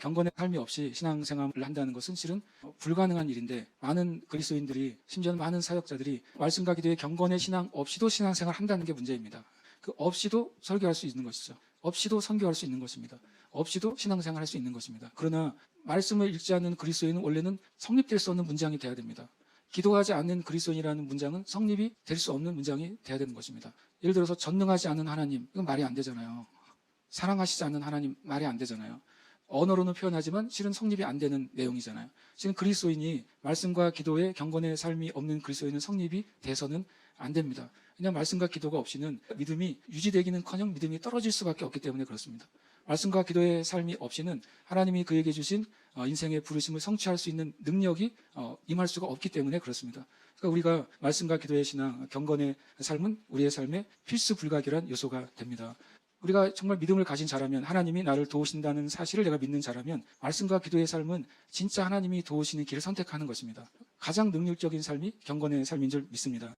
경건의 삶이 없이 신앙생활을 한다는 것은 실은 불가능한 일인데 많은 그리스도인들이 심지어 많은 사역자들이 말씀과 기도의 경건의 신앙 없이도 신앙생활을 한다는 게 문제입니다. 그 없이도 설교할 수 있는 것이죠. 없이도 선교할 수 있는 것입니다. 없이도 신앙생활 할 수 있는 것입니다. 그러나 말씀을 읽지 않는 그리스도인은 원래는 성립될 수 없는 문장이 돼야 됩니다. 기도하지 않는 그리스도인이라는 문장은 성립이 될 수 없는 문장이 돼야 되는 것입니다. 예를 들어서 전능하지 않은 하나님, 이건 말이 안 되잖아요. 사랑하시지 않는 하나님, 말이 안 되잖아요. 언어로는 표현하지만 실은 성립이 안 되는 내용이잖아요. 실은 그리스도인이 말씀과 기도의 경건의 삶이 없는 그리스도인은 성립이 돼서는 안 됩니다. 그냥 말씀과 기도가 없이는 믿음이 유지되기는커녕 믿음이 떨어질 수밖에 없기 때문에 그렇습니다. 말씀과 기도의 삶이 없이는 하나님이 그에게 주신 어, 인생의 부르심을 성취할 수 있는 능력이 어, 임할 수가 없기 때문에 그렇습니다. 그러니까 우리가 말씀과 기도의 신앙, 경건의 삶은 우리의 삶의 필수 불가결한 요소가 됩니다. 우리가 정말 믿음을 가진 자라면 하나님이 나를 도우신다는 사실을 내가 믿는 자라면 말씀과 기도의 삶은 진짜 하나님이 도우시는 길을 선택하는 것입니다. 가장 능률적인 삶이 경건의 삶인 줄 믿습니다.